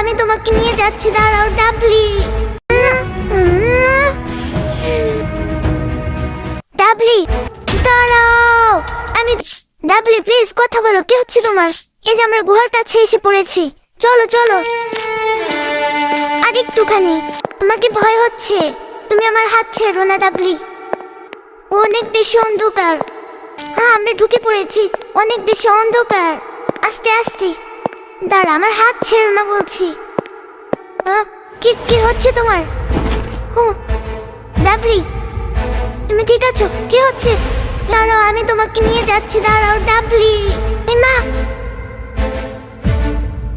আমি তোমাকে নিয়ে যাচ্ছি, দাঁড়াও, ডাবলি। ডাবলি, দাঁড়াও। আমি, ডাবলি প্লিজ কথা বলো, কি হচ্ছে তোমার? এই যে আমরা গুহার কাছে এসে পড়েছি। চলো চলো। আর একটুখানি তোমার কি ভয় হচ্ছে? তুমি আমার হাত ছেড়ো না, ডাবলি। অনেক বেশি অন্ধকার। হ্যাঁ আমরা ঢুকে পড়েছি। অনেক বেশি অন্ধকার। আস্তে আস্তে। দাঁড়া, আমার হাত ছেড়ো না বলছি। কি কি হচ্ছে তোমার? ও ডাবলি তুমি ঠিক আছো? কি হচ্ছে? দাঁড়াও, আমি তোমাকে নিয়ে যাচ্ছি, দাঁড়াও ডাবলি মা!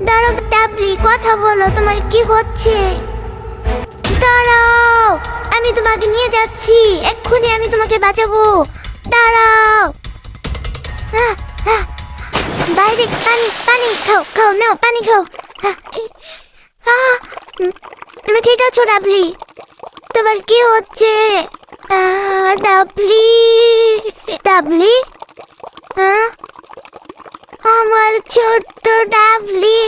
দাঁড়াও ডাবলি কথা বলো, তোমার কি হচ্ছে? দাঁড়াও, আমি তোমাকে নিয়ে যাচ্ছি, এক্ষুনি আমি তোমাকে বাঁচাবো। দাঁড়াও। বাইরে পানি পানি খাও খাও নাও পানি খাও আহ, আহ, উম, তুমি ঠিক আছো ডাবলি তোমার কি হচ্ছে? ডাবলি ডাবলি হ্যাঁ আমার ছোট্ট ডাবলি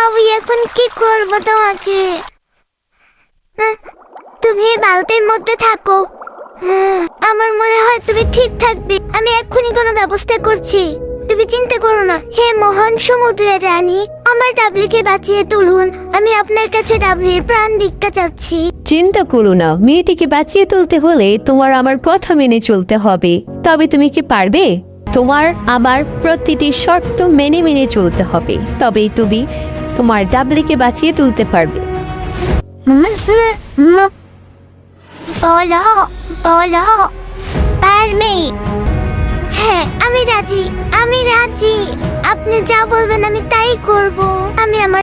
আমি এখন কি করব তোমাকে? তুমি বালতির মধ্যে থাকো। আমার মনে হয় তুমি ঠিক থাকবে। আমি এক্ষুনি কোনো ব্যবস্থা করছি। চিন্তা করো না। হে মহান সমুদ্রের রানী আমার ডাবলিকে বাঁচিয়ে তুলুন। আমি আপনার কাছে ডাবলির প্রাণ ভিক্ষা চাচ্ছি। চিন্তা করো না। মেয়েটিকে বাঁচিয়ে তুলতে হলে তোমার আমার কথা মেনে চলতে হবে। তবে তুমি কি পারবে? তোমার আমার প্রতিটি শর্ত মেনে মেনে চলতে হবে। তবেই তুমি তোমার ডাবলিকে বাঁচিয়ে তুলতে পারবে। বলো বলো পারবে। হ্যাঁ আমি রাজি। আমি রাজি। আপনি যা বলবেন আমি তাই করব। আমি আমার